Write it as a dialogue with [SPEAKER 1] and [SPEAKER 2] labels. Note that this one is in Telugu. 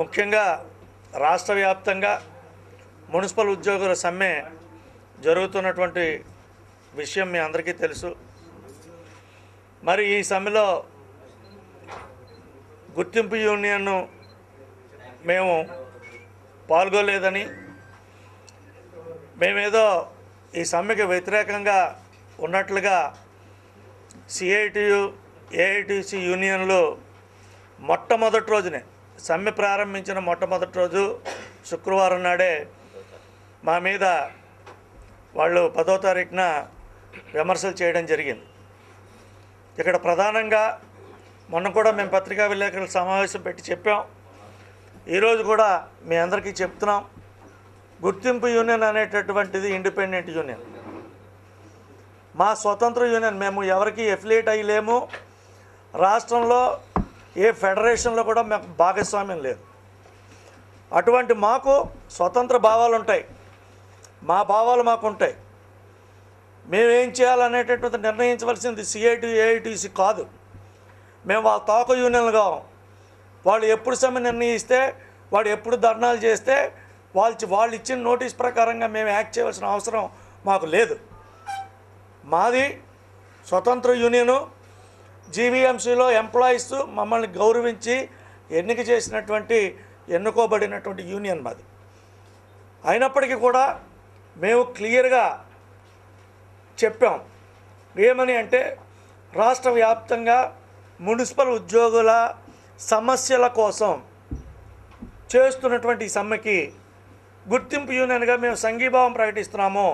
[SPEAKER 1] ముఖ్యంగా రాష్ట్ర వ్యాప్తంగా మున్సిపల్ ఉద్యోగుల సమ్మె జరుగుతున్నటువంటి విషయం మీ అందరికీ తెలుసు. మరి ఈ సమ్మెలో గుర్తింపు యూనియన్ను మేము పాల్గొలేదని మేమేదో ఈ సమ్మెకి వ్యతిరేకంగా ఉన్నట్లుగా సిఐటియు ఏఐటిసి యూనియన్లో మొట్టమొదటి రోజునే సమ్మె ప్రారంభించిన మొట్టమొదటి రోజు శుక్రవారం నాడే మా మీద వాళ్ళు పదో తారీఖున విమర్శలు చేయడం జరిగింది. ఇక్కడ ప్రధానంగా మొన్న కూడా మేము పత్రికా విలేకరుల సమావేశం పెట్టి చెప్పాం. ఈరోజు కూడా మీ అందరికీ చెప్తున్నాం. గుర్తింపు యూనియన్ అనేటటువంటిది ఇండిపెండెంట్ యూనియన్. మా స్వతంత్ర యూనియన్ మేము ఎవరికి ఎఫిలియేట్ అయ్యలేము. రాష్ట్రంలో ఏ ఫెడరేషన్లో కూడా మాకు భాగస్వామ్యం లేదు. అటువంటి మాకు స్వతంత్ర భావాలు ఉంటాయి. మా భావాలు మాకు ఉంటాయి. మేమేం చేయాలనేటటువంటి నిర్ణయించవలసింది సిఐటి ఏఐటీసీ కాదు. మేము వాళ్ళ తోక యూనియన్లుగా వాళ్ళు ఎప్పుడు సమ్మె నిర్ణయిస్తే వాడు ఎప్పుడు ధర్నాలు చేస్తే వాళ్ళు వాళ్ళు ఇచ్చిన నోటీస్ ప్రకారంగా మేము యాక్ట్ చేయవలసిన అవసరం మాకు లేదు. మాది స్వతంత్ర యూనియను జీవీఎంసీలో ఎంప్లాయీస్ మమ్మల్ని గౌరవించి ఎన్నిక చేసినటువంటి ఎన్నుకోబడినటువంటి యూనియన్ మాది. అయినప్పటికీ కూడా మేము క్లియర్గా చెప్పాం. ఏమని అంటే రాష్ట్ర వ్యాప్తంగా మున్సిపల్ ఉద్యోగుల సమస్యల కోసం చేస్తున్నటువంటి ఈ సమ్మెకి గుర్తింపు యూనియన్గా మేము సంఘీభావం ప్రకటిస్తున్నాము.